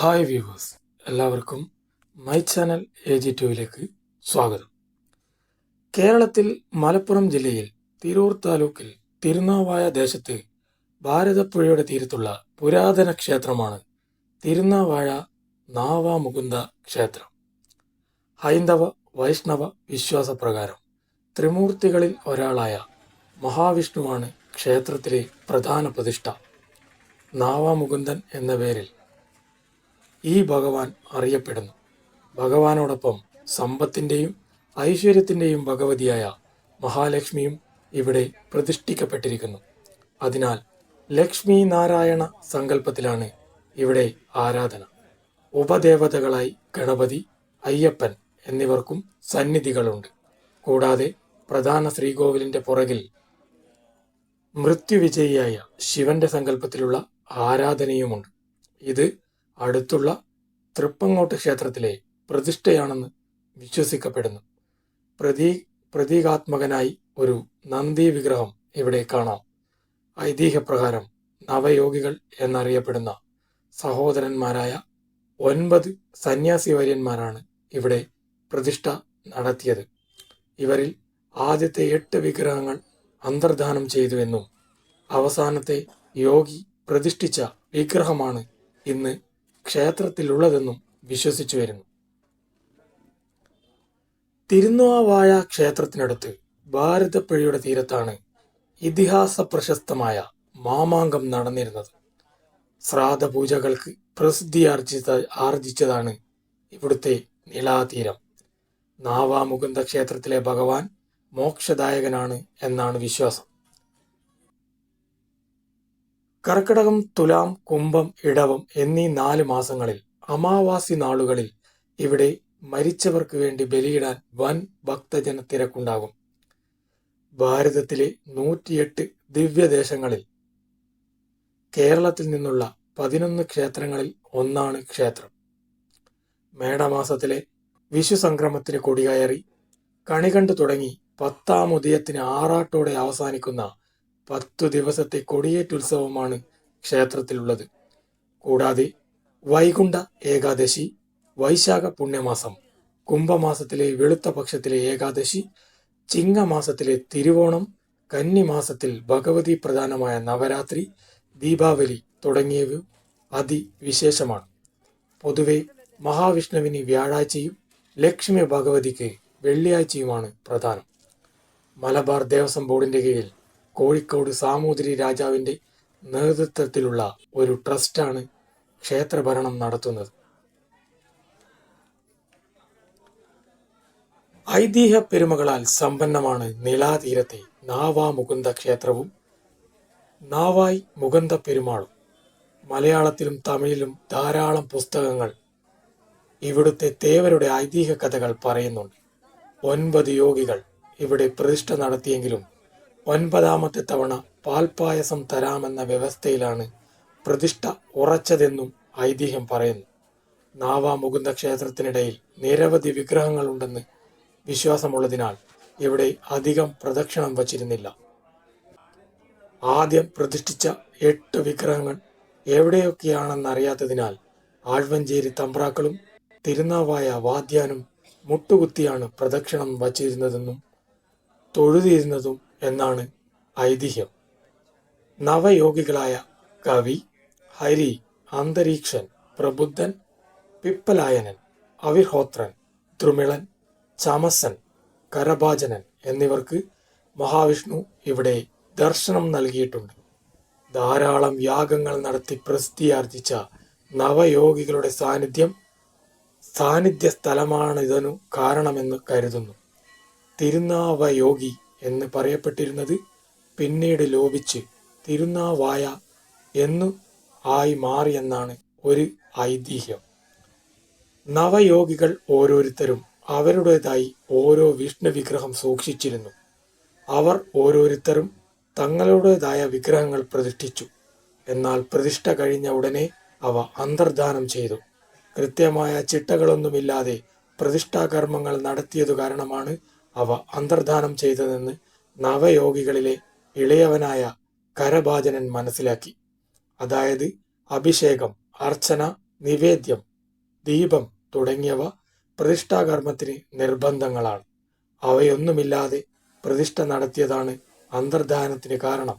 Hi viewers. എല്ലാവർക്കും my channel A G ടുവിലേക്ക് സ്വാഗതം. കേരളത്തിൽ മലപ്പുറം ജില്ലയിൽ തിരൂർ താലൂക്കിൽ തിരുനാവായ ദേശത്ത് ഭാരതപ്പുഴയുടെ തീരത്തുള്ള പുരാതന ക്ഷേത്രമാണ് തിരുനാവാഴ നാവാമുകുന്ദ ക്ഷേത്രം. ഹൈന്ദവ വൈഷ്ണവ വിശ്വാസപ്രകാരം ത്രിമൂർത്തികളിൽ ഒരാളായ മഹാവിഷ്ണുവാണ് ക്ഷേത്രത്തിലെ പ്രധാന പ്രതിഷ്ഠ. നാവാമുകുന്ദൻ എന്ന പേരിൽ ഈ ഭഗവാൻ അറിയപ്പെടുന്നു. ഭഗവാനോടൊപ്പം സമ്പത്തിന്റെയും ഐശ്വര്യത്തിന്റെയും ഭഗവതിയായ മഹാലക്ഷ്മിയും ഇവിടെ പ്രതിഷ്ഠിക്കപ്പെട്ടിരിക്കുന്നു. അതിനാൽ ലക്ഷ്മി നാരായണ സങ്കല്പത്തിലാണ് ഇവിടെ ആരാധന. ഉപദേവതകളായി ഗണപതി അയ്യപ്പൻ എന്നിവർക്കും സന്നിധികളുണ്ട്. കൂടാതെ പ്രധാന ശ്രീകോവിലിന്റെ പുറകിൽ മൃത്യുവിജയിയായ ശിവന്റെ സങ്കല്പത്തിലുള്ള ആരാധനയുമുണ്ട്. ഇത് അടുത്തുള്ള തൃപ്പങ്ങോട്ട് ക്ഷേത്രത്തിലെ പ്രതിഷ്ഠയാണെന്ന് വിശ്വസിക്കപ്പെടുന്നു. പ്രതീ പ്രതീകാത്മകനായി ഒരു നന്ദി വിഗ്രഹം ഇവിടെ കാണാം. ഐതിഹ്യപ്രകാരം നവയോഗികൾ എന്നറിയപ്പെടുന്ന സഹോദരന്മാരായ ഒൻപത് സന്യാസി വര്യന്മാരാണ് ഇവിടെ പ്രതിഷ്ഠ നടത്തിയത്. ഇവരിൽ ആദ്യത്തെ എട്ട് വിഗ്രഹങ്ങൾ അന്തർദാനം ചെയ്തുവെന്നും അവസാനത്തെ യോഗി പ്രതിഷ്ഠിച്ച വിഗ്രഹമാണ് ഇന്ന് ക്ഷേത്രത്തിലുള്ളതെന്നും വിശ്വസിച്ചു വരുന്നു. തിരുനാവായ ക്ഷേത്രത്തിനടുത്ത് ഭാരതപ്പുഴയുടെ തീരത്താണ് ഇതിഹാസ പ്രശസ്തമായ മാമാങ്കം നടന്നിരുന്നത്. ശ്രാദ്ധപൂജകൾക്ക് പ്രസിദ്ധി പ്രസിദ്ധിയാർജിത ആർജിച്ചതാണ് ഇവിടുത്തെ നിലാതീരം. നാവാമുകുന്ദ ക്ഷേത്രത്തിലെ ഭഗവാൻ മോക്ഷദായകനാണ് എന്നാണ് വിശ്വാസം. കർക്കിടകം തുലാം കുംഭം ഇടവം എന്നീ നാല് മാസങ്ങളിൽ അമാവാസി നാളുകളിൽ ഇവിടെ മരിച്ചവർക്ക് വേണ്ടി ബലിയിടാൻ വൻ ഭക്തജന തിരക്കുണ്ടാകും. ഭാരതത്തിലെ നൂറ്റിയെട്ട് ദിവ്യദേശങ്ങളിൽ കേരളത്തിൽ നിന്നുള്ള പതിനൊന്ന് ക്ഷേത്രങ്ങളിൽ ഒന്നാണ് ക്ഷേത്രം. മേടമാസത്തിലെ വിഷു സംക്രമത്തിന് കൊടികയറി കണികണ്ട് തുടങ്ങി പത്താം ഉദയത്തിന് ആറാട്ടോടെ അവസാനിക്കുന്ന പത്തു ദിവസത്തെ കൊടിയേറ്റുത്സവമാണ് ക്ഷേത്രത്തിലുള്ളത്. കൂടാതെ വൈകുണ്ഠ ഏകാദശി വൈശാഖ പുണ്യമാസം കുംഭമാസത്തിലെ വെളുത്ത പക്ഷത്തിലെ ഏകാദശി ചിങ്ങമാസത്തിലെ തിരുവോണം കന്നിമാസത്തിൽ ഭഗവതി പ്രധാനമായ നവരാത്രി ദീപാവലി തുടങ്ങിയവ അതിവിശേഷമാണ്. പൊതുവെ മഹാവിഷ്ണുവിന് വ്യാഴാഴ്ചയും ലക്ഷ്മി ഭഗവതിക്ക് വെള്ളിയാഴ്ചയുമാണ് പ്രധാനം. മലബാർ ദേവസ്വം ബോർഡിന്റെ കീഴിൽ കോഴിക്കോട് സാമൂതിരി രാജാവിന്റെ നേതൃത്വത്തിലുള്ള ഒരു ട്രസ്റ്റാണ് ക്ഷേത്രഭരണം നടത്തുന്നത്. ഐതിഹ്യ പെരുമകളാൽ സമ്പന്നമാണ് നിലാതീരത്തെ നാവാമുകുന്ദ ക്ഷേത്രവും നാവായ് മുകുന്ദ പെരുമാളും. മലയാളത്തിലും തമിഴിലും ധാരാളം പുസ്തകങ്ങൾ ഇവിടുത്തെ തേവരുടെ ഐതിഹ്യ കഥകൾ പറയുന്നുണ്ട്. ഒൻപത് യോഗികൾ ഇവിടെ പ്രതിഷ്ഠ നടത്തിയെങ്കിലും ഒൻപതാമത്തെ തവണ പാൽപ്പായസം തരാമെന്ന വ്യവസ്ഥയിലാണ് പ്രതിഷ്ഠ ഉറച്ചതെന്നും ഐതിഹ്യം പറയുന്നു. നാവാമുകുന്ദ ക്ഷേത്രത്തിനിടയിൽ നിരവധി വിഗ്രഹങ്ങളുണ്ടെന്ന് വിശ്വാസമുള്ളതിനാൽ ഇവിടെ അധികം പ്രദക്ഷിണം വച്ചിരുന്നില്ല. ആദ്യം പ്രതിഷ്ഠിച്ച എട്ട് വിഗ്രഹങ്ങൾ എവിടെയൊക്കെയാണെന്നറിയാത്തതിനാൽ ആഴ്വഞ്ചേരി തമ്പ്രാക്കളും തിരുനാവായ വാദ്യാനും മുട്ടുകുത്തിയാണ് പ്രദക്ഷിണം വച്ചിരുന്നതെന്നും തൊഴുതിരുന്നതും എന്നാണ് ഐതിഹ്യം. നവയോഗികളായ കവി ഹരി അന്തരീക്ഷൻ പ്രബുദ്ധൻ പിപ്പലായനൻ അവിർഹോത്രൻ ദ്രുമിളൻ ചമസൻ കരഭാജനൻ എന്നിവർക്ക് മഹാവിഷ്ണു ഇവിടെ ദർശനം നൽകിയിട്ടുണ്ട്. ധാരാളം യാഗങ്ങൾ നടത്തി പ്രസിദ്ധിയാർജിച്ച നവയോഗികളുടെ സാന്നിധ്യം സാന്നിധ്യ സ്ഥലമാണിതനു കാരണമെന്ന് കരുതുന്നു. തിരുനാവയോഗി എന്ന് പറയപ്പെട്ടിരുന്നത് പിന്നീട് ലോപിച്ച് തിരുനാവായ എന്നു ആയി മാറിയെന്നാണ് ഒരു ഐതിഹ്യം. നവയോഗികൾ ഓരോരുത്തരും അവരുടേതായി ഓരോ വിഷ്ണു വിഗ്രഹം സൂക്ഷിച്ചിരുന്നു. അവർ ഓരോരുത്തരും തങ്ങളുടേതായ വിഗ്രഹങ്ങൾ പ്രതിഷ്ഠിച്ചു. എന്നാൽ പ്രതിഷ്ഠ കഴിഞ്ഞ ഉടനെ അവ അന്തർദാനം ചെയ്തു. കൃത്യമായ ചിട്ടകളൊന്നുമില്ലാതെ പ്രതിഷ്ഠാകർമ്മങ്ങൾ നടത്തിയതു കാരണമാണ് അവ അന്തർദാനം ചെയ്തതെന്ന് നവയോഗികളിലെ ഇളയവനായ കരഭാജനൻ മനസ്സിലാക്കി. അതായത് അഭിഷേകം അർച്ചന നിവേദ്യം ദീപം തുടങ്ങിയവ പ്രതിഷ്ഠാകർമ്മത്തിന് നിർബന്ധങ്ങളാണ്. അവയൊന്നുമില്ലാതെ പ്രതിഷ്ഠ നടത്തിയതാണ് അന്തർധാനത്തിന് കാരണം.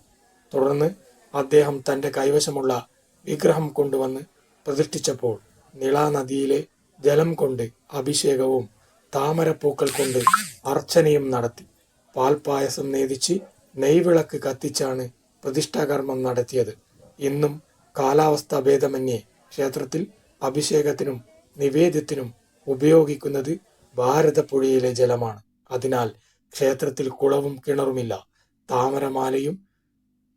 തുടർന്ന് അദ്ദേഹം തന്റെ കൈവശമുള്ള വിഗ്രഹം കൊണ്ടുവന്ന് പ്രതിഷ്ഠിച്ചപ്പോൾ നിളാനദിയിലെ ജലം കൊണ്ട് അഭിഷേകവും താമരപ്പൂക്കൾ കൊണ്ട് അർച്ചനയും നടത്തി. പാൽപായസം നേദിച്ച് നെയ്വിളക്ക് കത്തിച്ചാണ് പ്രതിഷ്ഠാകർമ്മം നടത്തിയത്. ഇന്നും കാലാവസ്ഥാ ഭേദമന്യേ ക്ഷേത്രത്തിൽ അഭിഷേകത്തിനും നിവേദ്യത്തിനും ഉപയോഗിക്കുന്നത് ഭാരതപ്പുഴയിലെ ജലമാണ്. അതിനാൽ ക്ഷേത്രത്തിൽ കുളവും കിണറുമില്ല. താമരമാലയും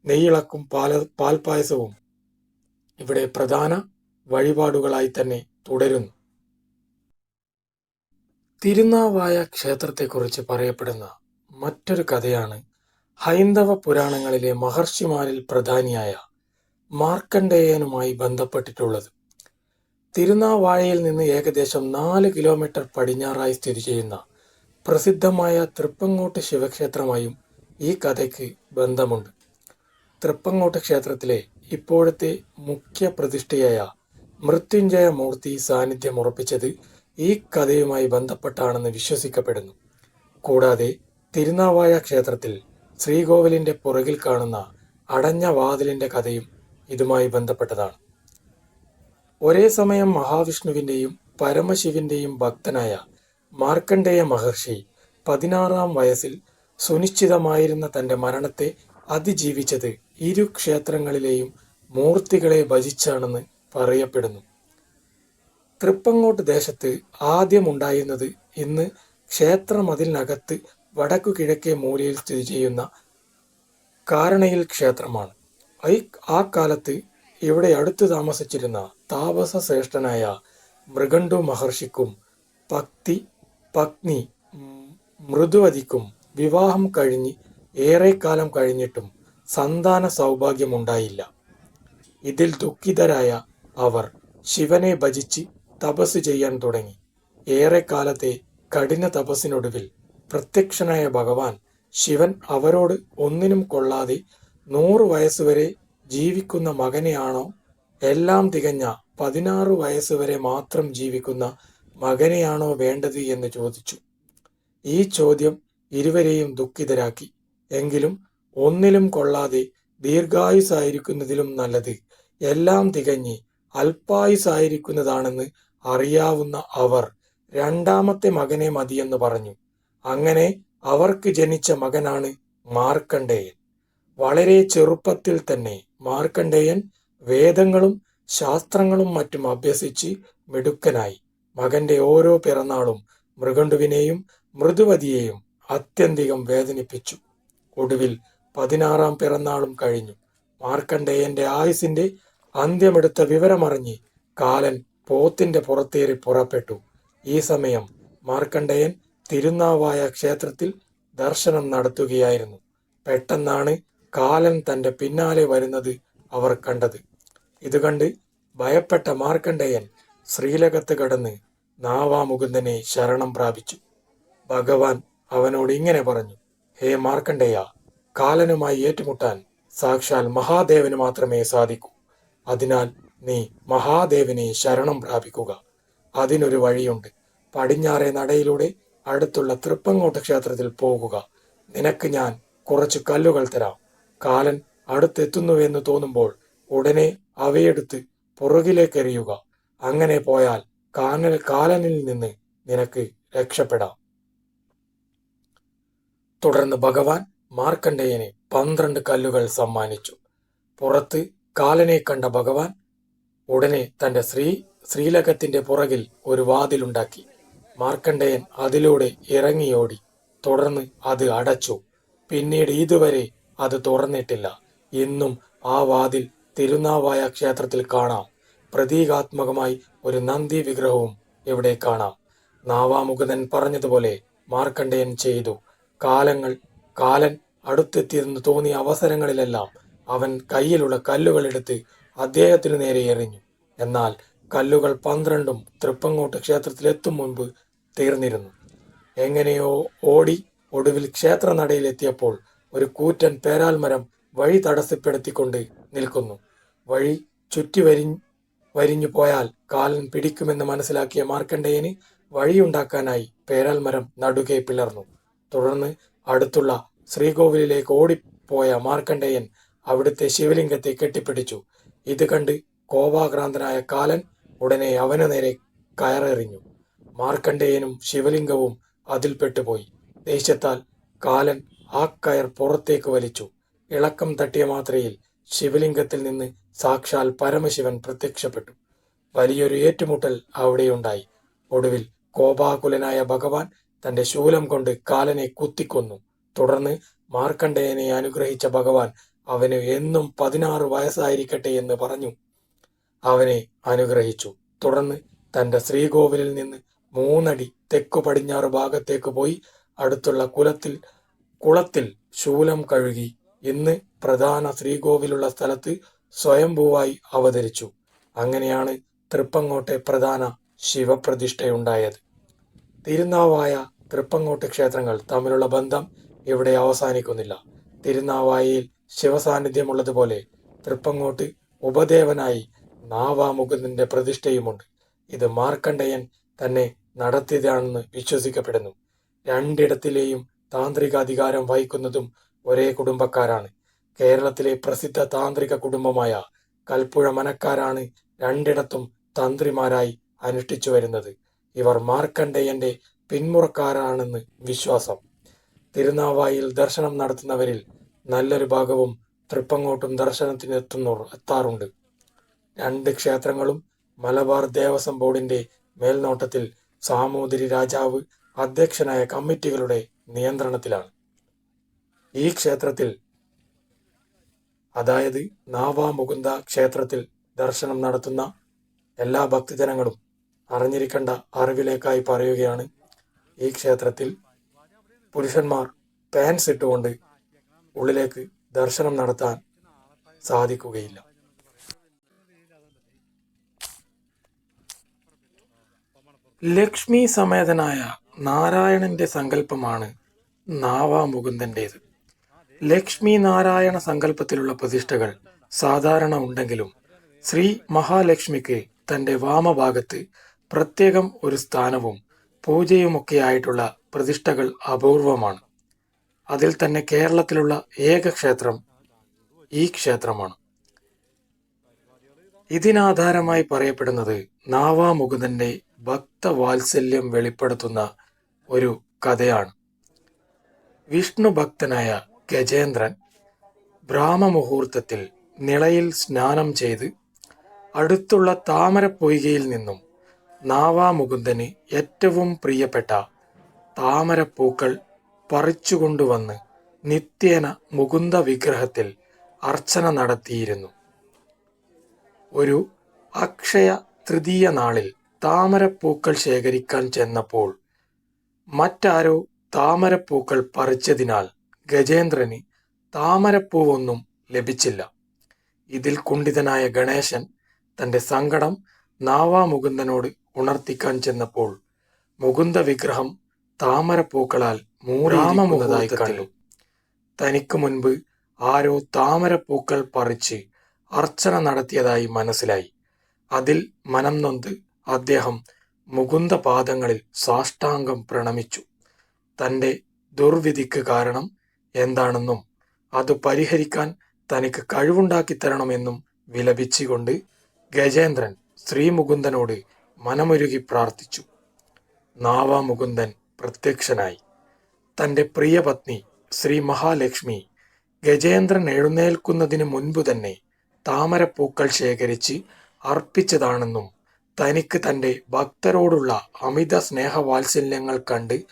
നെയ്യിളക്കും പാല പാൽപായസവും ഇവിടെ പ്രധാന വഴിപാടുകളായി തന്നെ തുടരുന്നു. തിരുനാവായ ക്ഷേത്രത്തെക്കുറിച്ച് പറയപ്പെടുന്ന മറ്റൊരു കഥയാണ് ഹൈന്ദവ പുരാണങ്ങളിലെ മഹർഷിമാരിൽ പ്രധാനിയായ മാർക്കണ്ഡേയനുമായി ബന്ധപ്പെട്ടിട്ടുള്ളത്. തിരുനാവായയിൽ നിന്ന് ഏകദേശം നാല് കിലോമീറ്റർ പടിഞ്ഞാറായി സ്ഥിതി ചെയ്യുന്ന പ്രസിദ്ധമായ തൃപ്പങ്ങോട്ട് ശിവക്ഷേത്രമായും ഈ കഥയ്ക്ക് ബന്ധമുണ്ട്. തൃപ്പങ്ങോട്ട് ക്ഷേത്രത്തിലെ ഇപ്പോഴത്തെ മുഖ്യ പ്രതിഷ്ഠയായ മൃത്യുഞ്ജയ മൂർത്തി സാന്നിധ്യം ഉറപ്പിച്ചത് ഈ കഥയുമായി ബന്ധപ്പെട്ടാണെന്ന് വിശ്വസിക്കപ്പെടുന്നു. കൂടാതെ തിരുനാവായ ക്ഷേത്രത്തിൽ ശ്രീകോവിലിന്റെ പുറകിൽ കാണുന്ന അടഞ്ഞ വാതിലിന്റെ കഥയും ഇതുമായി ബന്ധപ്പെട്ടതാണ്. ഒരേ സമയം മഹാവിഷ്ണുവിന്റെയും പരമശിവന്റെയും ഭക്തനായ മാർക്കണ്ഡേയ മഹർഷി പതിനാറാം വയസ്സിൽ സുനിശ്ചിതമായിരുന്ന തന്റെ മരണത്തെ അതിജീവിച്ചത് ഇരു ക്ഷേത്രങ്ങളിലെയും മൂർത്തികളെ ഭജിച്ചാണെന്ന് പറയപ്പെടുന്നു. തൃപ്പങ്ങോട്ട് ദേശത്ത് ആദ്യമുണ്ടായിരുന്നത് ഇന്ന് ക്ഷേത്രമതിലിനകത്ത് വടക്കു കിഴക്കേ മൂലയിൽ സ്ഥിതി ചെയ്യുന്ന കാരണയിൽ ക്ഷേത്രമാണ്. ഐ ആ കാലത്ത് ഇവിടെ അടുത്ത് താമസിച്ചിരുന്ന താപസ ശ്രേഷ്ഠനായ മൃഗണ്ടു മഹർഷിക്കും പക്തി പത്നി മൃദുവതിക്കും വിവാഹം കഴിഞ്ഞ് ഏറെക്കാലം കഴിഞ്ഞിട്ടും സന്താന സൗഭാഗ്യമുണ്ടായില്ല. ഇതിൽ ദുഃഖിതരായ അവർ ശിവനെ ഭജിച്ച് തപസ് ചെയ്യാൻ തുടങ്ങി. ഏറെക്കാലത്തെ കഠിന തപസ്സിനൊടുവിൽ പ്രത്യക്ഷനായ ഭഗവാൻ ശിവൻ അവരോട് ഒന്നിനും കൊള്ളാതെ നൂറ് വയസ്സുവരെ ജീവിക്കുന്ന മകനെയാണോ? എല്ലാം തികഞ്ഞ പതിനാറ് വയസ്സുവരെ മാത്രം ജീവിക്കുന്ന മകനെയാണോ വേണ്ടത് എന്ന് ചോദിച്ചു. ഈ ചോദ്യം ഇരുവരെയും ദുഃഖിതരാക്കി. എങ്കിലും ഒന്നിലും കൊള്ളാതെ ദീർഘായുസായിരിക്കുന്നതിലും നല്ലത് എല്ലാം തികഞ്ഞ് അല്പായുസായിരിക്കുന്നതാണെന്ന് അറിയാവുന്ന അവർ രണ്ടാമത്തെ മകനെ മതിയെന്ന് പറഞ്ഞു. അങ്ങനെ അവർക്ക് ജനിച്ച മകനാണ് മാർക്കണ്ഡേയൻ വളരെ ചെറുപ്പത്തിൽ തന്നെ മാർക്കണ്ഡേയൻ വേദങ്ങളും ശാസ്ത്രങ്ങളും മറ്റും അഭ്യസിച്ച് മിടുക്കനായി. മകന്റെ ഓരോ പിറന്നാളും മൃഗണ്ടുവിനെയും മൃദുവതിയെയും അത്യന്തികം വേദനിപ്പിച്ചു. ഒടുവിൽ പതിനാറാം പിറന്നാളും കഴിഞ്ഞു. മാർക്കണ്ഡേയന്റെ ആയുസിന്റെ അന്ത്യമെടുത്ത വിവരമറിഞ്ഞ് കാലൻ പോത്തിന്റെ പുറത്തേറി പുറപ്പെട്ടു. ഈ സമയം മാർക്കണ്ഡേയൻ തിരുനാവായ ക്ഷേത്രത്തിൽ ദർശനം നടത്തുകയായിരുന്നു. പെട്ടെന്നാണ് കാലൻ തന്റെ പിന്നാലെ വരുന്നത് അവർ കണ്ടത്. ഇത് കണ്ട് ഭയപ്പെട്ട മാർക്കണ്ഡേയൻ ശ്രീലകത്ത് കടന്ന് നാവാമുകുന്ദനെ ശരണം പ്രാപിച്ചു. ഭഗവാൻ അവനോട് ഇങ്ങനെ പറഞ്ഞു ഹേ മാർക്കണ്ഡേയ കാലനുമായി ഏറ്റുമുട്ടാൻ സാക്ഷാൽ മഹാദേവന് മാത്രമേ സാധിക്കൂ. അതിനാൽ നീ മഹാദേവനെ ശരണം പ്രാപിക്കുക. അതിനൊരു വഴിയുണ്ട്. പടിഞ്ഞാറേ നടയിലൂടെ അടുത്തുള്ള തൃപ്പങ്ങോട്ട് ക്ഷേത്രത്തിൽ പോകുക. നിനക്ക് ഞാൻ കുറച്ച് കല്ലുകൾ തരാം. കാലൻ അടുത്തെത്തുന്നുവെന്ന് തോന്നുമ്പോൾ ഉടനെ അവയെടുത്ത് പുറകിലേക്ക് എറിയുക അങ്ങനെ പോയാൽ കാനൽ കാലനിൽ നിന്ന് നിനക്ക് രക്ഷപ്പെടാം. തുടർന്ന് ഭഗവാൻ മാർക്കണ്ഡേയന് പന്ത്രണ്ട് കല്ലുകൾ സമ്മാനിച്ചു. പുറത്ത് കാലനെ കണ്ട ഭഗവാൻ ഉടനെ തന്റെ ശ്രീ ശ്രീലകത്തിന്റെ പുറകിൽ ഒരു വാതിലുണ്ടാക്കി. മാർക്കണ്ഡേയൻ അതിലൂടെ ഇറങ്ങിയോടി. തുടർന്ന് അത് അടച്ചു. പിന്നീട് ഇതുവരെ അത് തുറന്നിട്ടില്ല. ഇന്നും ആ വാതിൽ തിരുനാവായ ക്ഷേത്രത്തിൽ കാണാം. പ്രതീകാത്മകമായി ഒരു നന്ദി വിഗ്രഹവും ഇവിടെ കാണാം. നാവാമുഖതൻ പറഞ്ഞതുപോലെ മാർക്കണ്ഡേയൻ ചെയ്തു. കാലങ്ങൾ കാലൻ അടുത്തെത്തിയെന്ന് തോന്നിയ അവസരങ്ങളിലെല്ലാം അവൻ കയ്യിലുള്ള കല്ലുകൾ എടുത്ത് അദ്ദേഹത്തിനു നേരെ എറിഞ്ഞു. എന്നാൽ കല്ലുകൾ പന്ത്രണ്ടും തൃപ്പങ്ങോട്ട് ക്ഷേത്രത്തിലെത്തും മുൻപ് തീർന്നിരുന്നു. എങ്ങനെയോ ഓടി ഒടുവിൽ ക്ഷേത്ര നടയിലെത്തിയപ്പോൾ ഒരു കൂറ്റൻ പേരാൽമരം വഴി തടസ്സപ്പെടുത്തിക്കൊണ്ട് നിൽക്കുന്നു. വഴി ചുറ്റി വരി വരിഞ്ഞു പോയാൽ കാലൻ പിടിക്കുമെന്ന് മനസ്സിലാക്കിയ മാർക്കണ്ഡേയന് വഴിയുണ്ടാക്കാനായി പേരാൽ മരം നടുകെ പിളർന്നു. തുടർന്ന് അടുത്തുള്ള ശ്രീകോവിലിലേക്ക് ഓടിപ്പോയ മാർക്കണ്ഡേയൻ അവിടുത്തെ ശിവലിംഗത്തെ കെട്ടിപ്പിടിച്ചു. ഇത് കണ്ട് കോപാക്രാന്തനായ കാലൻ ഉടനെ അവനു നേരെ കയറെറിഞ്ഞു. മാർക്കണ്ഡേയനും ശിവലിംഗവും അതിൽപ്പെട്ടുപോയി ദേഷ്യത്താൽ കാലൻ ആ കയർ പുറത്തേക്ക് വലിച്ചു. ഇളക്കം തട്ടിയ മാത്രയിൽ ശിവലിംഗത്തിൽ നിന്ന് സാക്ഷാൽ പരമശിവൻ പ്രത്യക്ഷപ്പെട്ടു. വലിയൊരു ഏറ്റുമുട്ടൽ അവിടെയുണ്ടായി ഒടുവിൽ കോപാകുലനായ ഭഗവാൻ തന്റെ ശൂലം കൊണ്ട് കാലനെ കുത്തിക്കൊന്നു. തുടർന്ന് മാർക്കണ്ഡേയനെ അനുഗ്രഹിച്ച ഭഗവാൻ അവന് എന്നും പതിനാറ് വയസ്സായിരിക്കട്ടെ എന്ന് പറഞ്ഞു. അവനെ അനുഗ്രഹിച്ചു. തുടർന്ന് തന്റെ ശ്രീകോവിലിൽ നിന്ന് മൂന്നടി തെക്കു പടിഞ്ഞാറ് ഭാഗത്തേക്ക് പോയി അടുത്തുള്ള കുലത്തിൽ കുളത്തിൽ ശൂലം കഴുകി ഇന്ന് പ്രധാന ശ്രീകോവിലുള്ള സ്ഥലത്ത് സ്വയംഭൂവായി അവതരിച്ചു. അങ്ങനെയാണ് തൃപ്പങ്ങോട്ടെ പ്രധാന ശിവപ്രതിഷ്ഠയുണ്ടായത്. തിരുനാവായ തൃപ്പങ്ങോട്ട് ക്ഷേത്രങ്ങൾ തമ്മിലുള്ള ബന്ധം ഇവിടെ അവസാനിക്കുന്നില്ല. തിരുനാവായയിൽ ശിവസാന്നിധ്യമുള്ളതുപോലെ തൃപ്പങ്ങോട്ട് ഉപദേവനായി നാവാമുകുന്ദന്റെ പ്രതിഷ്ഠയുമുണ്ട്. ഇത് മാർക്കണ്ഡേയൻ തന്നെ നടത്തിയതാണെന്ന് വിശ്വസിക്കപ്പെടുന്നു. രണ്ടിടത്തിലെയും താന്ത്രികാധികാരം വഹിക്കുന്നതും ഒരേ കുടുംബക്കാരാണ്. കേരളത്തിലെ പ്രസിദ്ധ താന്ത്രിക കുടുംബമായ കൽപ്പുഴ മനക്കാരാണ് രണ്ടിടത്തും തന്ത്രിമാരായി അനുഷ്ഠിച്ചു വരുന്നത്. ഇവർ മാർക്കണ്ഡേയന്റെ പിന്മുറക്കാരാണെന്ന് വിശ്വാസം. തിരുനാവായിൽ ദർശനം നടത്തുന്നവരിൽ നല്ലൊരു ഭാഗവും തൃപ്പങ്ങോട്ടും ദർശനത്തിന് എത്തുന്നു എത്താറുണ്ട്. രണ്ട് ക്ഷേത്രങ്ങളും മലബാർ ദേവസ്വം ബോർഡിന്റെ മേൽനോട്ടത്തിൽ സാമൂതിരി രാജാവ് അധ്യക്ഷനായ കമ്മിറ്റികളുടെ നിയന്ത്രണത്തിലാണ്. ഈ ക്ഷേത്രത്തിൽ അതായത് നാവാമുകുന്ദ ക്ഷേത്രത്തിൽ ദർശനം നടത്തുന്ന എല്ലാ ഭക്തജനങ്ങളും അറിഞ്ഞിരിക്കേണ്ട അറിവിലേക്കായി പറയുകയാണ് ഈ ക്ഷേത്രത്തിൽ പുരുഷന്മാർ പാൻസ് ഇട്ടുകൊണ്ട് ഉള്ളിലേക്ക് ദർശനം നടത്താൻ സാധിക്കുകയില്ല. ലക്ഷ്മി സമേതനായ നാരായണന്റെ സങ്കല്പമാണ് നാവാമുകുന്ദന്റേത്. ലക്ഷ്മി നാരായണ സങ്കല്പത്തിലുള്ള പ്രതിഷ്ഠകൾ സാധാരണ ഉണ്ടെങ്കിലും ശ്രീ മഹാലക്ഷ്മിക്ക് തന്റെ വാമഭാഗത്ത് പ്രത്യേകം ഒരു സ്ഥാനവും പൂജയുമൊക്കെയായിട്ടുള്ള പ്രതിഷ്ഠകൾ അപൂർവമാണ്. അതിൽ തന്നെ കേരളത്തിലുള്ള ഏക ക്ഷേത്രം ഈ ക്ഷേത്രമാണ്. ഇതിനാധാരമായി പറയപ്പെടുന്നത് നാവാമുകുന്ദന്റെ ഭക്തവാത്സല്യം വെളിപ്പെടുത്തുന്ന ഒരു കഥയാണ്. വിഷ്ണു ഭക്തനായ ഗജേന്ദ്രൻ ബ്രാഹ്മമുഹൂർത്തത്തിൽ നിളയിൽ സ്നാനം ചെയ്ത് അടുത്തുള്ള താമരപ്പൊയ്കയിൽ നിന്നും നാവാമുകുന്ദന് ഏറ്റവും പ്രിയപ്പെട്ട താമരപ്പൂക്കൾ പറിച്ചുകൊണ്ടുവന്ന് നിത്യേന മുകുന്ദ വിഗ്രഹത്തിൽ അർച്ചന നടത്തിയിരുന്നു. ഒരു അക്ഷയ തൃതീയ നാളിൽ താമരപ്പൂക്കൾ ശേഖരിക്കാൻ ചെന്നപ്പോൾ മറ്റാരോ താമരപ്പൂക്കൾ പറിച്ചതിനാൽ ഗജേന്ദ്രന് താമരപ്പൂവൊന്നും ലഭിച്ചില്ല. ഇതിൽ കുണ്ഠിതനായ ഗണേശൻ തന്റെ സങ്കടം നാവാമുകുന്ദനോട് ഉണർത്തിക്കാൻ ചെന്നപ്പോൾ മുകുന്ദ വിഗ്രഹം താമരപ്പൂക്കളാൽ മൂരാമമുഖതായി കണ്ടു. തനിക്ക് മുൻപ് ആരോ താമരപ്പൂക്കൾ പറിച്ച് അർച്ചന നടത്തിയതായി മനസ്സിലായി. അതിൽ മനം നൊന്ത് അദ്ദേഹം മുകുന്ദ പാദങ്ങളിൽ സാഷ്ടാംഗം പ്രണമിച്ചു. തന്റെ ദുർവിധിക്ക് കാരണം എന്താണെന്നും അത് പരിഹരിക്കാൻ തനിക്ക് കഴിവുണ്ടാക്കി തരണമെന്നും വിലപിച്ചുകൊണ്ട് ഗജേന്ദ്രൻ ശ്രീമുകുന്ദനോട് മനമൊരുകി പ്രാർത്ഥിച്ചു. നാവാമുകുന്ദൻ പ്രത്യക്ഷനായി. തന്റെ പ്രിയപത്നി ശ്രീ മഹാലക്ഷ്മി ഗജേന്ദ്രൻ എഴുന്നേൽക്കുന്നതിന് മുൻപ് തന്നെ താമരപ്പൂക്കൾ ശേഖരിച്ച് അർപ്പിച്ചതാണെന്നും തനിക്ക് തന്റെ ഭക്തരോടുള്ള അമിത സ്നേഹവാത്സല്യങ്ങൾ കണ്ട്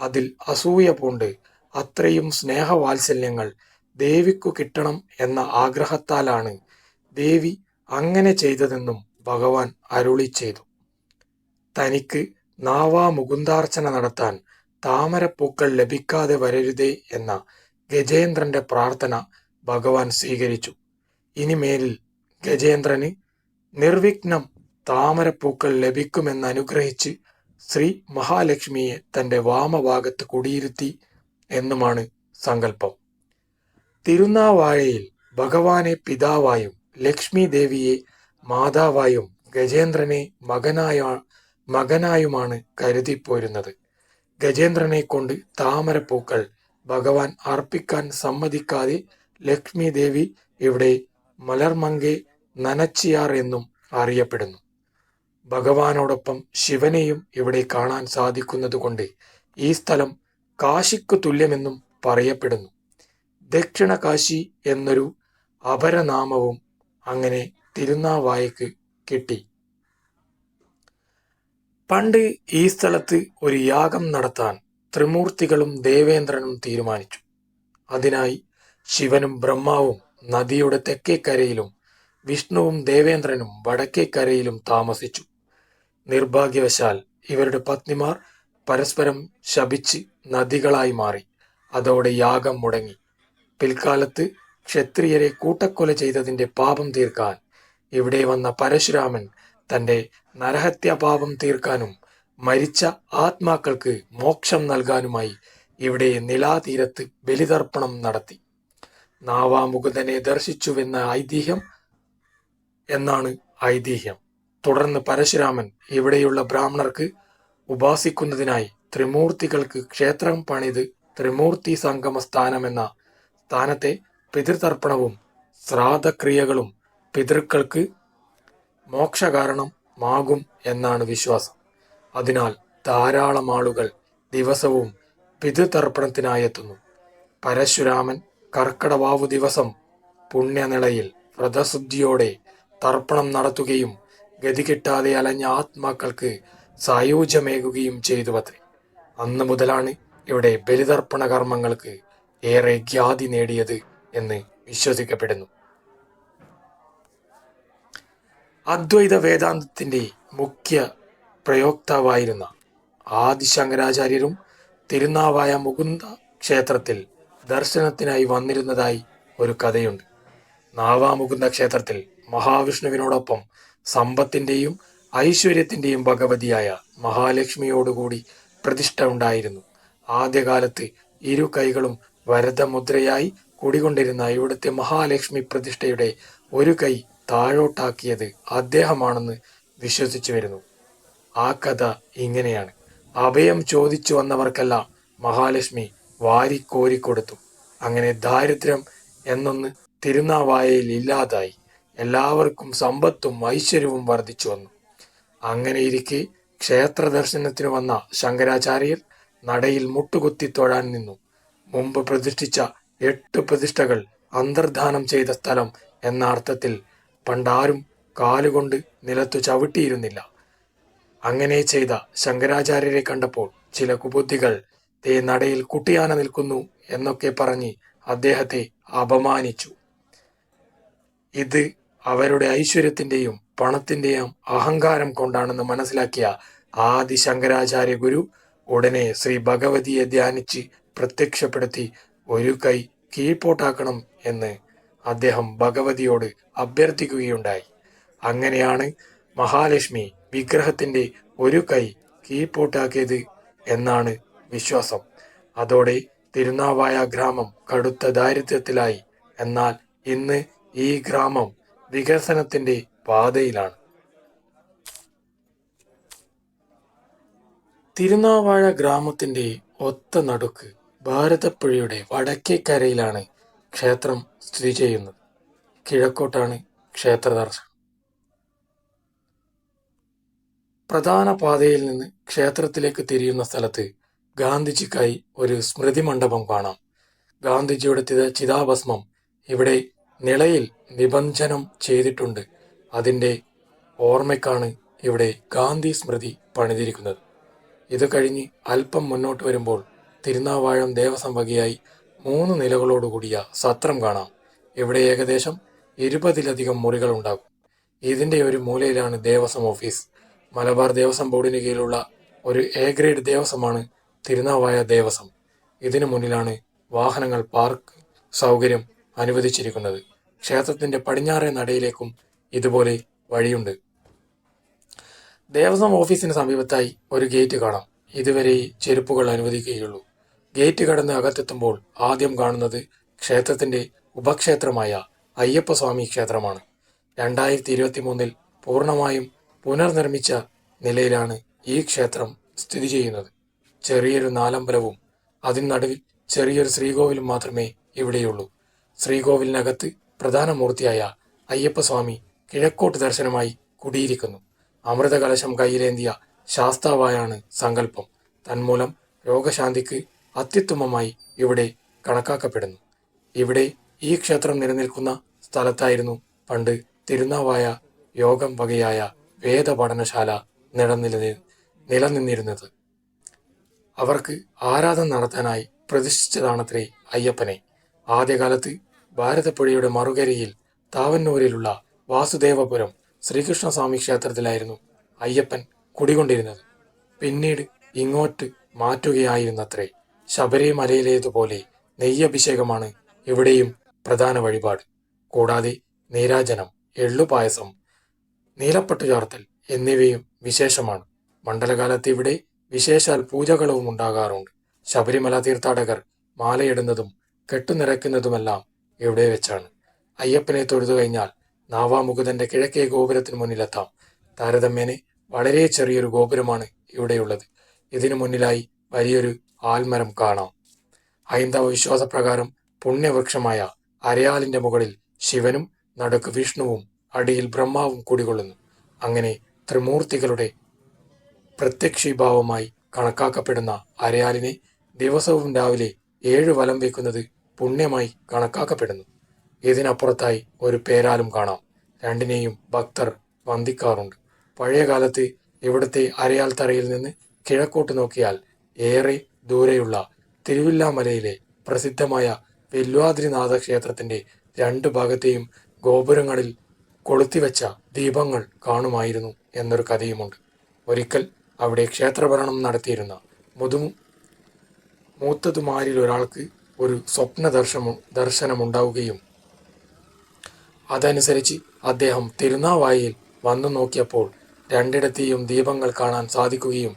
അതിൽ അസൂയ പൂണ്ട് അത്രയും സ്നേഹവാത്സല്യങ്ങൾ ദേവിക്കു കിട്ടണം എന്ന ആഗ്രഹത്താലാണ് ദേവി അങ്ങനെ ചെയ്തതെന്നും ഭഗവാൻ അരുളി ചെയ്തു. തനിക്ക് നാവാ മുകുന്ദാർച്ചന നടത്താൻ താമരപ്പൂക്കൾ ലഭിക്കാതെ വരരുതേ എന്ന ഗജേന്ദ്രന്റെ പ്രാർത്ഥന ഭഗവാൻ സ്വീകരിച്ചു. ഇനിമേലിൽ ഗജേന്ദ്രന് നിർവിഘ്നം താമരപ്പൂക്കൾ ലഭിക്കുമെന്ന് അനുഗ്രഹിച്ച് ശ്രീ മഹാലക്ഷ്മിയെ തന്റെ വാമഭാഗത്ത് കുടിയിരുത്തി എന്നുമാണ് സങ്കല്പം. തിരുനാവായയിൽ ഭഗവാനെ പിതാവായും ലക്ഷ്മി ദേവിയെ മാതാവായും ഗജേന്ദ്രനെ മകനായ മകനായുമാണ് കരുതിപ്പോരുന്നത് ഗജേന്ദ്രനെ കൊണ്ട് താമരപ്പൂക്കൾ ഭഗവാൻ അർപ്പിക്കാൻ സമ്മതിക്കാതെ ലക്ഷ്മി ദേവി ഇവിടെ മലർമങ്കെ നനച്ചിയാർ എന്നും അറിയപ്പെടുന്നു. ഭഗവാനോടൊപ്പം ശിവനെയും ഇവിടെ കാണാൻ സാധിക്കുന്നതുകൊണ്ട് ഈ സ്ഥലം കാശിക്ക് തുല്യമെന്നും പറയപ്പെടുന്നു. ദക്ഷിണ കാശി എന്നൊരു അപരനാമവും അങ്ങനെ തിരുനാവായക്ക് കിട്ടി. പണ്ട് ഈ സ്ഥലത്ത് ഒരു യാഗം നടത്താൻ ത്രിമൂർത്തികളും ദേവേന്ദ്രനും തീരുമാനിച്ചു. അതിനായി ശിവനും ബ്രഹ്മാവും നദിയുടെ തെക്കേക്കരയിലും വിഷ്ണുവും ദേവേന്ദ്രനും വടക്കേക്കരയിലും താമസിച്ചു. നിർഭാഗ്യവശാൽ ഇവരുടെ പത്നിമാർ പരസ്പരം ശപിച്ച് നദികളായി മാറി. അതോടെ യാഗം മുടങ്ങി. പിൽക്കാലത്ത് ക്ഷത്രിയരെ കൂട്ടക്കൊല ചെയ്തതിന്റെ പാപം തീർക്കാൻ ഇവിടെ വന്ന പരശുരാമൻ തന്റെ നരഹത്യാപാപം തീർക്കാനും മരിച്ച ആത്മാക്കൾക്ക് മോക്ഷം നൽകാനുമായി ഇവിടെ നിലാതീരത്ത് ബലിതർപ്പണം നടത്തി. നാവാമുകുതനെ ദർശിച്ചുവെന്ന ഐതിഹ്യം എന്നാണ് ഐതിഹ്യം. തുടർന്ന് പരശുരാമൻ ഇവിടെയുള്ള ബ്രാഹ്മണർക്ക് ഉപാസിക്കുന്നതിനായി ത്രിമൂർത്തികൾക്ക് ക്ഷേത്രം പണിത് ത്രിമൂർത്തി സംഗമ സ്ഥാനമെന്ന സ്ഥാനത്തെ പിതൃതർപ്പണവും ശ്രാദ്ധക്രിയകളും പിതൃക്കൾക്ക് മോക്ഷകാരണമാകും എന്നാണ് വിശ്വാസം. അതിനാൽ ധാരാളം ആളുകൾ ദിവസവും പിതൃതർപ്പണത്തിനായി എത്തുന്നു പരശുരാമൻ കർക്കടവാവു ദിവസം പുണ്യനിളയിൽ വ്രതശുദ്ധിയോടെ തർപ്പണം നടത്തുകയും ഗതികിട്ടാതെ അലഞ്ഞ ആത്മാക്കൾക്ക് സായൂജ്യമേകുകയും ചെയ്തുവത്രേ. അന്ന് മുതലാണ് ഇവിടെ ബലിതർപ്പണ കർമ്മങ്ങൾക്ക് ഏറെ ഖ്യാതി നേടിയത് എന്ന് വിശ്വസിക്കപ്പെടുന്നു. അദ്വൈത വേദാന്തത്തിന്റെ മുഖ്യ പ്രയോക്താവായിരുന്ന ആദിശങ്കരാചാര്യരും തിരുനാവായ മുകുന്ദ ക്ഷേത്രത്തിൽ ദർശനത്തിനായി വന്നിരുന്നതായി ഒരു കഥയുണ്ട്. നാവാമുകുന്ദ ക്ഷേത്രത്തിൽ മഹാവിഷ്ണുവിനോടൊപ്പം സമ്പത്തിന്റെയും ഐശ്വര്യത്തിന്റെയും ഭഗവതിയായ മഹാലക്ഷ്മിയോടുകൂടി പ്രതിഷ്ഠ ഉണ്ടായിരുന്നു. ആദ്യകാലത്ത് ഇരു കൈകളും വരദമുദ്രയായി കുടികൊണ്ടിരുന്ന ഇവിടുത്തെ മഹാലക്ഷ്മി പ്രതിഷ്ഠയുടെ ഒരു കൈ താഴോട്ടാക്കിയത് അദ്ദേഹമാണെന്ന് വിശ്വസിച്ചു വരുന്നു. ആ കഥ ഇങ്ങനെയാണ്. അഭയം ചോദിച്ചു വന്നവർക്കെല്ലാം മഹാലക്ഷ്മി വാരിക്കോരി കൊടുത്തു. അങ്ങനെ ദാരിദ്ര്യം എന്നൊന്ന് തിരുനാവായയിൽ ഇല്ലാതായി. എല്ലാവർക്കും സമ്പത്തും ഐശ്വര്യവും വർദ്ധിച്ചു വന്നു. അങ്ങനെ ഇരിക്കെ ക്ഷേത്ര ദർശനത്തിന് വന്ന ശങ്കരാചാര്യർ നടയിൽ മുട്ടുകുത്തി തൊഴാൻ നിന്നു. മുമ്പ് പ്രതിഷ്ഠിച്ച എട്ട് പ്രതിഷ്ഠകൾ അന്തർധാനം ചെയ്ത സ്ഥലം എന്ന അർത്ഥത്തിൽ പണ്ടാരും കാലുകൊണ്ട് നിലത്തു ചവിട്ടിയിരുന്നില്ല. അങ്ങനെ ചെയ്ത ശങ്കരാചാര്യരെ കണ്ടപ്പോൾ ചില കുബുദ്ധികൾ തേ നടയിൽ കുട്ടിയാന നിൽക്കുന്നു എന്നൊക്കെ പറഞ്ഞ് അദ്ദേഹത്തെ അപമാനിച്ചു. ഇത് അവരുടെ ഐശ്വര്യത്തിന്റെയും പണത്തിന്റെയും അഹങ്കാരം കൊണ്ടാണെന്ന് മനസ്സിലാക്കിയ ആദി ശങ്കരാചാര്യ ഗുരു ഉടനെ ശ്രീ ഭഗവതിയെ ധ്യാനിച്ച് പ്രത്യക്ഷപ്പെടുത്തി ഒരു കൈ കീഴ്പോട്ടാക്കണം എന്ന് അദ്ദേഹം ഭഗവതിയോട് അഭ്യർത്ഥിക്കുകയുണ്ടായി. അങ്ങനെയാണ് മഹാലക്ഷ്മി വിഗ്രഹത്തിന്റെ ഒരു കൈ കീഴ്പോട്ടാക്കിയത് എന്നാണ് വിശ്വാസം. അതോടെ തിരുനാവായ ഗ്രാമം കടുത്ത ദാരിദ്ര്യത്തിലായി. എന്നാൽ ഇന്ന് ഈ ഗ്രാമം വികസനത്തിന്റെ പാതയിലാണ്. തിരുനാവാഴ ഗ്രാമത്തിന്റെ ഒത്ത നടുക്ക് ഭാരതപ്പുഴയുടെ വടക്കേക്കരയിലാണ് ക്ഷേത്രം സ്ഥിതി ചെയ്യുന്നത്. കിഴക്കോട്ടാണ് ക്ഷേത്ര ദർശനം പ്രധാന പാതയിൽ നിന്ന് ക്ഷേത്രത്തിലേക്ക് തിരിയുന്ന സ്ഥലത്ത് ഗാന്ധിജിക്കായി ഒരു സ്മൃതി മണ്ഡപം കാണാം. ഗാന്ധിജിയുടെ ചിത- ചിതാഭസ്മം ഇവിടെ നിളയിൽ നിബന്ധനം ചെയ്തിട്ടുണ്ട്. അതിന്റെ ഓർമ്മയ്ക്കാണ് ഇവിടെ ഗാന്ധി സ്മൃതി പണിതിരിക്കുന്നത്. ഇത് കഴിഞ്ഞ് അല്പം മുന്നോട്ട് വരുമ്പോൾ തിരുനാവാഴം ദേവസ്വം വകയായി മൂന്ന് നിലകളോടുകൂടിയ സത്രം കാണാം. ഇവിടെ ഏകദേശം ഇരുപതിലധികം മുറികൾ ഉണ്ടാകും. ഇതിന്റെ ഒരു മൂലയിലാണ് ദേവസ്വം ഓഫീസ്. മലബാർ ദേവസ്വം ബോർഡിന് കീഴിലുള്ള ഒരു എ ഗ്രേഡ് ദേവസ്വമാണ് തിരുനാവായ ദേവസ്വം. ഇതിനു മുന്നിലാണ് വാഹനങ്ങൾ പാർക്ക് സൗകര്യം അനുവദിച്ചിരിക്കുന്നത്. ക്ഷേത്രത്തിന്റെ പടിഞ്ഞാറേ നടയിലേക്കും ഇതുപോലെ വഴിയുണ്ട്. ദേവസ്വം ഓഫീസിന് സമീപത്തായി ഒരു ഗേറ്റ് കാണാം. ഇതുവരെ ചെരുപ്പുകൾ അനുവദിക്കുകയുള്ളൂ. ഗേറ്റ് കടന്ന് അകത്തെത്തുമ്പോൾ ആദ്യം കാണുന്നത് ക്ഷേത്രത്തിന്റെ ഉപക്ഷേത്രമായ അയ്യപ്പസ്വാമി ക്ഷേത്രമാണ്. രണ്ടായിരത്തി ഇരുപത്തി മൂന്നിൽ പൂർണമായും പുനർനിർമ്മിച്ച നിലയിലാണ് ഈ ക്ഷേത്രം സ്ഥിതി ചെയ്യുന്നത്. ചെറിയൊരു നാലമ്പലവും അതിന് നടുവിൽ ചെറിയൊരു ശ്രീകോവിലും മാത്രമേ ഇവിടെയുള്ളൂ. ശ്രീകോവിലിനകത്ത് പ്രധാന മൂർത്തിയായ അയ്യപ്പസ്വാമി കിഴക്കോട്ട് ദർശനമായി കുടിയിരിക്കുന്നു. അമൃതകലശം കയ്യിലേന്തിയ ശാസ്താവായാണ് സങ്കല്പം. തന്മൂലം രോഗശാന്തിക്ക് അത്യുത്തമമായി ഇവിടെ കണക്കാക്കപ്പെടുന്നു. ഇവിടെ ഈ ക്ഷേത്രം നിലനിൽക്കുന്ന സ്ഥലത്തായിരുന്നു പണ്ട് തിരുനാവായ യോഗം വകയായ വേദപഠനശാല നിലനില നിലനിന്നിരുന്നത്. അവർക്ക് ആരാധന നടത്താനായി പ്രതിഷ്ഠിച്ചതാണത്രേ അയ്യപ്പനെ. ആദ്യകാലത്ത് ഭാരതപ്പുഴയുടെ മറുകരയിൽ താവന്നൂരിലുള്ള വാസുദേവപുരം ശ്രീകൃഷ്ണസ്വാമി ക്ഷേത്രത്തിലായിരുന്നു അയ്യപ്പൻ കുടികൊണ്ടിരുന്നത്. പിന്നീട് ഇങ്ങോട്ട് മാറ്റുകയായിരുന്നത്രേ. ശബരിമലയിലേതുപോലെ നെയ്യഭിഷേകമാണ് ഇവിടെയും പ്രധാന വഴിപാട്. കൂടാതെ നീരാജനം എള്ളുപായസം നീലപ്പട്ടു ചാർത്തൽ എന്നിവയും വിശേഷമാണ്. മണ്ഡലകാലത്ത് ഇവിടെ വിശേഷാൽ പൂജകളും ഉണ്ടാകാറുണ്ട്. ശബരിമല തീർത്ഥാടകർ മാലയിടുന്നതും കെട്ടുനിറയ്ക്കുന്നതുമെല്ലാം ഇവിടെ വെച്ചാണ്. അയ്യപ്പനെ തൊഴുതു കഴിഞ്ഞാൽ നാവാമുകുതന്റെ കിഴക്കേ ഗോപുരത്തിന് മുന്നിലെത്താം. താരതമ്യേനെ വളരെ ചെറിയൊരു ഗോപുരമാണ് ഇവിടെയുള്ളത്. ഇതിനു മുന്നിലായി വലിയൊരു ആൽമരം കാണാം. ഹൈന്ദവ വിശ്വാസപ്രകാരം പുണ്യവൃക്ഷമായ അരയാലിന്റെ മുകളിൽ ശിവനും നടുക്ക് വിഷ്ണുവും അടിയിൽ ബ്രഹ്മാവും കുടികൊള്ളുന്നു അങ്ങനെ ത്രിമൂർത്തികളുടെ പ്രത്യക്ഷീഭാവമായി കണക്കാക്കപ്പെടുന്ന അരയാലിനെ ദിവസവും രാവിലെ ഏഴ് വലം വയ്ക്കുന്നത് പുണ്യമായി കണക്കാക്കപ്പെടുന്നു. ഇതിനപ്പുറത്തായി ഒരു പേരാലും കാണാം. രണ്ടിനെയും ഭക്തർ വന്ദിക്കാറുണ്ട്. പഴയ കാലത്ത് ഇവിടുത്തെ അരയാൽ തറയിൽ നിന്ന് കിഴക്കോട്ട് നോക്കിയാൽ ഏറെ ദൂരെയുള്ള തിരുവില്ലാമലയിലെ പ്രസിദ്ധമായ വെല്ലുവാദ്രിനാഥ ക്ഷേത്രത്തിന്റെ രണ്ട് ഭാഗത്തെയും ഗോപുരങ്ങളിൽ കൊളുത്തിവെച്ച ദീപങ്ങൾ കാണുമായിരുന്നു എന്നൊരു കഥയുമുണ്ട്. ഒരിക്കൽ അവിടെ ക്ഷേത്രഭരണം നടത്തിയിരുന്ന മുതു മൂത്തതുമാരിൽ ഒരാൾക്ക് ഒരു സ്വപ്ന ദർശനം ദർശനമുണ്ടാവുകയും അതനുസരിച്ച് അദ്ദേഹം തിരുനാവായിൽ വന്നു നോക്കിയപ്പോൾ രണ്ടിടത്തെയും ദീപങ്ങൾ കാണാൻ സാധിക്കുകയും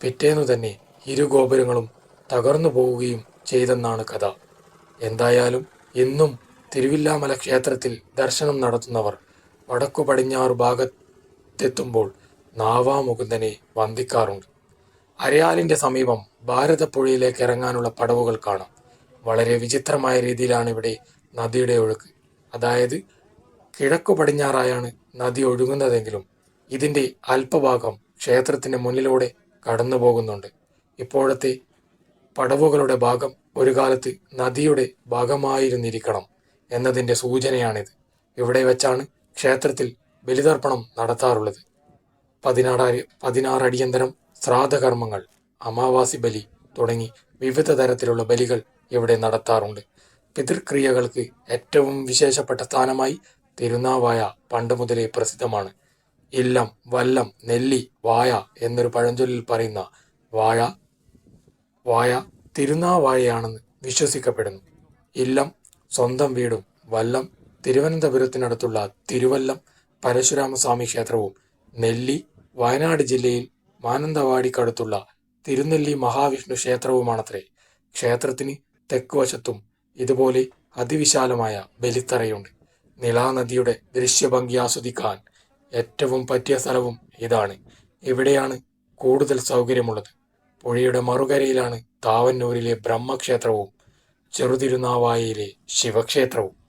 പിറ്റേന്നു തന്നെ ഇരു ഗോപുരങ്ങളും തകർന്നു പോവുകയും ചെയ്തെന്നാണ് കഥ. എന്തായാലും ഇന്നും തിരുവില്ലാമല ക്ഷേത്രത്തിൽ ദർശനം നടത്തുന്നവർ വടക്കു പടിഞ്ഞാറ് ഭാഗത്തെത്തുമ്പോൾ നാവാമുകുന്ദനെ വന്ദിക്കാറുണ്ട്. അരയാലിന്റെ സമീപം ഭാരതപ്പുഴയിലേക്ക് ഇറങ്ങാനുള്ള പടവുകൾ കാണാം. വളരെ വിചിത്രമായ രീതിയിലാണ് ഇവിടെ നദിയുടെ ഒഴുക്ക്. അതായത് കിഴക്കു പടിഞ്ഞാറായാണ് നദി ഒഴുകുന്നതെങ്കിലും ഇതിന്റെ അല്പഭാഗം ക്ഷേത്രത്തിന്റെ മുന്നിലൂടെ കടന്നു പോകുന്നുണ്ട് ഇപ്പോഴത്തെ പടവുകളുടെ ഭാഗം ഒരു കാലത്ത് നദിയുടെ ഭാഗമായിരുന്നിരിക്കണം എന്നതിന്റെ സൂചനയാണിത്. ഇവിടെ വെച്ചാണ് ക്ഷേത്രത്തിൽ ബലിതർപ്പണം നടത്താറുള്ളത്. പതിനാറ് പതിനാറ് അടിയന്തരം ശ്രാദ്ധകർമ്മങ്ങൾ അമാവാസി ബലി തുടങ്ങി വിവിധ തരത്തിലുള്ള ബലികൾ ഇവിടെ നടത്താറുണ്ട്. പിതൃക്രിയകൾക്ക് ഏറ്റവും വിശേഷപ്പെട്ട സ്ഥാനമായി തിരുനാവായ പണ്ട് മുതലേ പ്രസിദ്ധമാണ്. ഇല്ലം വല്ലം നെല്ലി വായ എന്നൊരു പഴഞ്ചൊല്ലിൽ പറയുന്ന വാഴ വായ തിരുനാവായയാണെന്ന് വിശ്വസിക്കപ്പെടുന്നു. ഇല്ലം സ്വന്തം വീടും വല്ലം തിരുവനന്തപുരത്തിനടുത്തുള്ള തിരുവല്ലം പരശുരാമസ്വാമി ക്ഷേത്രവും നെല്ലി വയനാട് ജില്ലയിൽ മാനന്തവാടിക്കടുത്തുള്ള തിരുനെല്ലി മഹാവിഷ്ണു ക്ഷേത്രവുമാണത്രേ. ക്ഷേത്രത്തിന് തെക്കുവശത്തും ഇതുപോലെ അതിവിശാലമായ ബലിത്തറയുണ്ട്. നിലാനദിയുടെ ദൃശ്യഭംഗി ആസ്വദിക്കാൻ ഏറ്റവും പറ്റിയ സ്ഥലവും ഇതാണ്. ഇവിടെയാണ് കൂടുതൽ സൗകര്യമുള്ളത്. പുഴയുടെ മറുകരയിലാണ് താവന്നൂരിലെ ബ്രഹ്മക്ഷേത്രവും ചെറുതിരുനാവായയിലെ ശിവക്ഷേത്രവും.